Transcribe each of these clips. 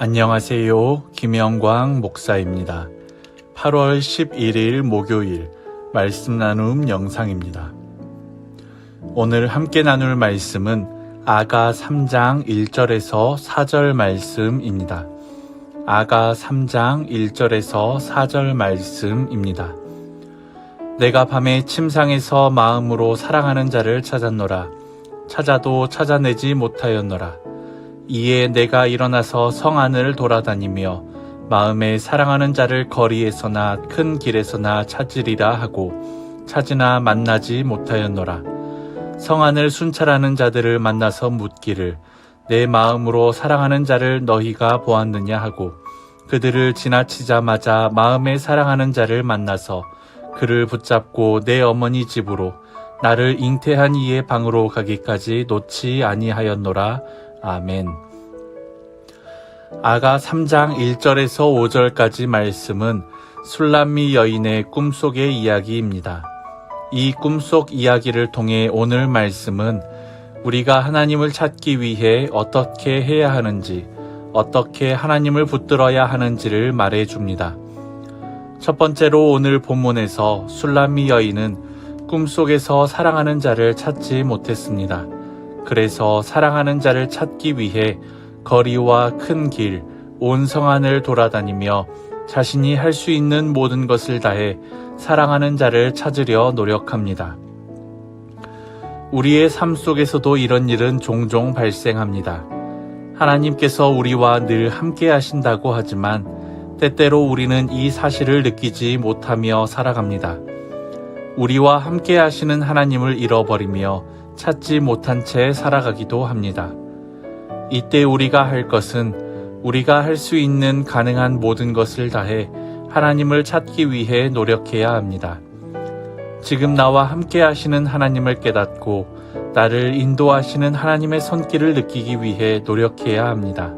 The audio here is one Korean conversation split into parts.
안녕하세요. 김영광 목사입니다. 8월 11일 목요일 말씀 나눔 영상입니다. 오늘 함께 나눌 말씀은 아가 3장 1절에서 4절 말씀입니다. 아가 3장 1절에서 4절 말씀입니다. 내가 밤에 침상에서 마음으로 사랑하는 자를 찾았노라. 찾아도 찾아내지 못하였노라. 이에 내가 일어나서 성 안을 돌아다니며 마음에 사랑하는 자를 거리에서나 큰 길에서나 찾으리라 하고 찾으나 만나지 못하였노라. 성 안을 순찰하는 자들을 만나서 묻기를 내 마음으로 사랑하는 자를 너희가 보았느냐 하고 그들을 지나치자마자 마음에 사랑하는 자를 만나서 그를 붙잡고 내 어머니 집으로 나를 잉태한 이의 방으로 가기까지 놓지 아니하였노라. 아멘. 아가 3장 1절에서 5절까지 말씀은 술람미 여인의 꿈속의 이야기입니다. 이 꿈속 이야기를 통해 오늘 말씀은 우리가 하나님을 찾기 위해 어떻게 해야 하는지, 어떻게 하나님을 붙들어야 하는지를 말해 줍니다. 첫 번째로 오늘 본문에서 술람미 여인은 꿈속에서 사랑하는 자를 찾지 못했습니다. 그래서 사랑하는 자를 찾기 위해 거리와 큰 길, 온 성안을 돌아다니며 자신이 할 수 있는 모든 것을 다해 사랑하는 자를 찾으려 노력합니다. 우리의 삶 속에서도 이런 일은 종종 발생합니다. 하나님께서 우리와 늘 함께 하신다고 하지만 때때로 우리는 이 사실을 느끼지 못하며 살아갑니다. 우리와 함께 하시는 하나님을 잃어버리며 찾지 못한 채 살아가기도 합니다. 이때 우리가 할 것은 우리가 할 수 있는 가능한 모든 것을 다해 하나님을 찾기 위해 노력해야 합니다. 지금 나와 함께 하시는 하나님을 깨닫고 나를 인도하시는 하나님의 손길을 느끼기 위해 노력해야 합니다.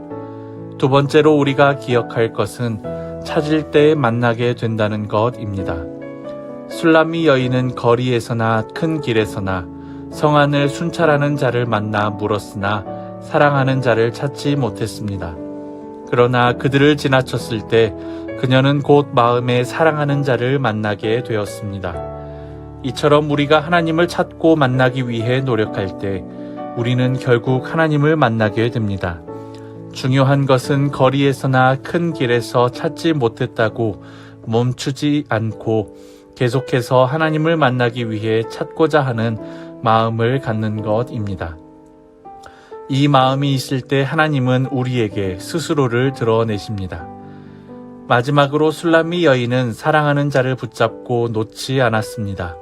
두 번째로 우리가 기억할 것은 찾을 때 만나게 된다는 것입니다. 술람미 여인은 거리에서나 큰 길에서나 성안을 순찰하는 자를 만나 물었으나 사랑하는 자를 찾지 못했습니다. 그러나 그들을 지나쳤을 때 그녀는 곧 마음에 사랑하는 자를 만나게 되었습니다. 이처럼 우리가 하나님을 찾고 만나기 위해 노력할 때 우리는 결국 하나님을 만나게 됩니다. 중요한 것은 거리에서나 큰 길에서 찾지 못했다고 멈추지 않고 계속해서 하나님을 만나기 위해 찾고자 하는 마음을 갖는 것입니다. 이 마음이 있을 때 하나님은 우리에게 스스로를 드러내십니다. 마지막으로 술람미 여인은 사랑하는 자를 붙잡고 놓지 않았습니다.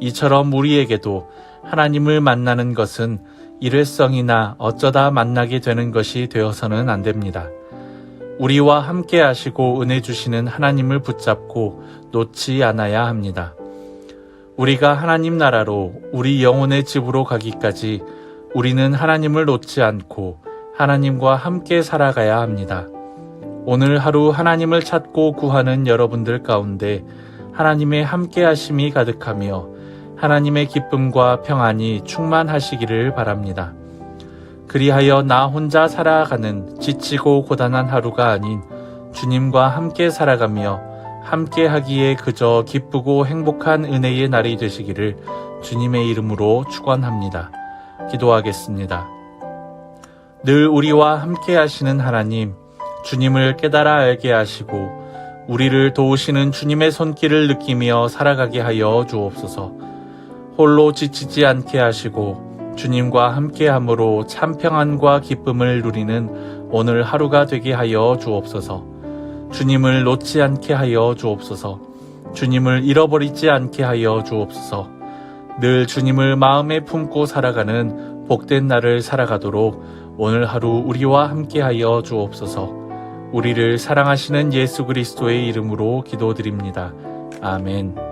이처럼 우리에게도 하나님을 만나는 것은 일회성이나 어쩌다 만나게 되는 것이 되어서는 안 됩니다. 우리와 함께 하시고 은혜 주시는 하나님을 붙잡고 놓지 않아야 합니다. 우리가 하나님 나라로 우리 영혼의 집으로 가기까지 우리는 하나님을 놓지 않고 하나님과 함께 살아가야 합니다. 오늘 하루 하나님을 찾고 구하는 여러분들 가운데 하나님의 함께 하심이 가득하며 하나님의 기쁨과 평안이 충만하시기를 바랍니다. 그리하여 나 혼자 살아가는 지치고 고단한 하루가 아닌 주님과 함께 살아가며 함께 하기에 그저 기쁘고 행복한 은혜의 날이 되시기를 주님의 이름으로 축원합니다. 기도하겠습니다. 늘 우리와 함께 하시는 하나님, 주님을 깨달아 알게 하시고 우리를 도우시는 주님의 손길을 느끼며 살아가게 하여 주옵소서. 홀로 지치지 않게 하시고 주님과 함께 함으로 참 평안과 기쁨을 누리는 오늘 하루가 되게 하여 주옵소서. 주님을 놓지 않게 하여 주옵소서. 주님을 잃어버리지 않게 하여 주옵소서. 늘 주님을 마음에 품고 살아가는 복된 날을 살아가도록 오늘 하루 우리와 함께 하여 주옵소서. 우리를 사랑하시는 예수 그리스도의 이름으로 기도드립니다. 아멘.